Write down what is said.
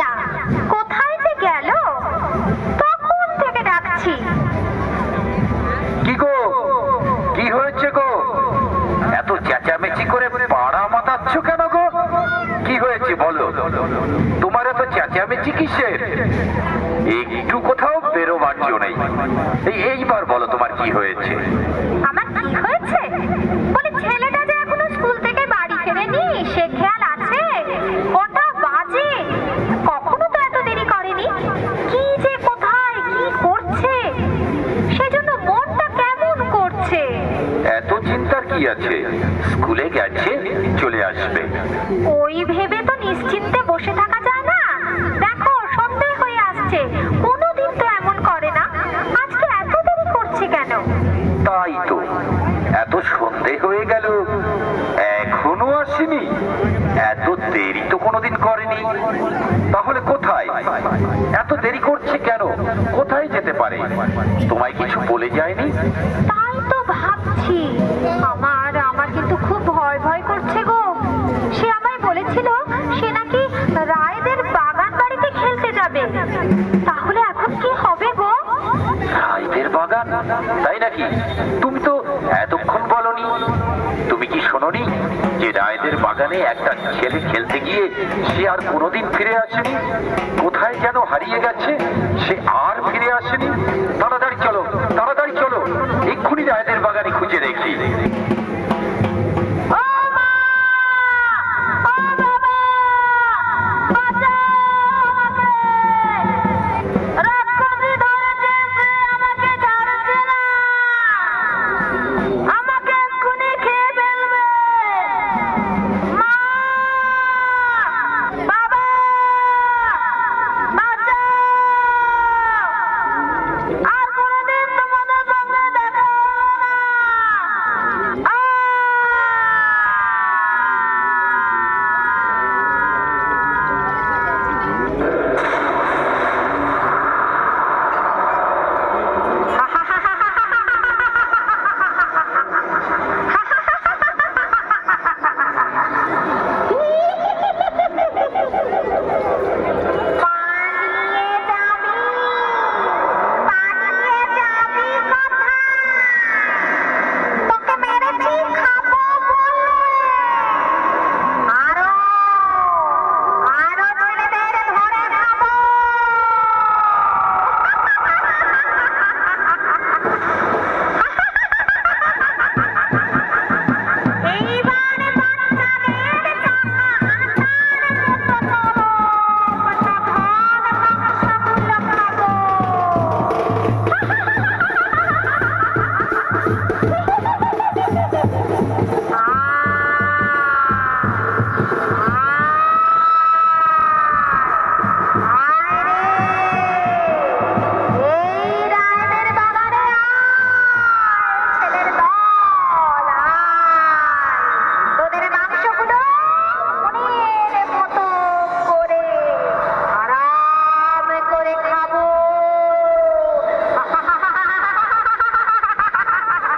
না। কোথায় যে গেল? তখন থেকে ডাকছি। কি গো? কি হয়েছে গো? এত চেঁচামেচি করে পাড়া মাতাচ্ছ কেন গো? কি হয়েছে বলো? তোমার এত চেঁচামেচি কিসের? একটু কোথাও বেরোবার জো নেই। এইবার বলো তোমার কি হয়েছে? আমার কি হয়েছে? বলে ছেলেটা যে এখনও স্কুল থেকে বাড়ি ফেরেনি সে খেয়াল আছে? কটা আছে। স্কুলে গেছে চলে আসবে। ওই ভেবে তো নিশ্চিন্তে বসে থাকা যায় না। দেখো সন্দেহ হয়ে আসছে। কোনোদিন তো এমন করে না। আজকে এত দেরি করছে কেন? তাই তো। এত সন্ধে হয়ে গেল। এখনও আসেনি। এত দেরি তো কোনোদিন করেনি। তাহলে কোথায়? এত দেরি করছে কেন? কোথায় যেতে পারে? তোমায় কিছু বলে যায়নি? তাই তো ভাবছি। তাহলে এখন কি হবে গো? সাহেবের বাগান, তাই নাকি? তুমি তো এতক্ষণ বলনি। তুমি কি শোনোনি যে রায়দের বাগানে একটা ছেলে খেলতে গিয়ে সে আর কোনোদিন ফিরে আসেনি? কোথায় যেন হারিয়ে গেছে, সে আর ফিরে আসেনি?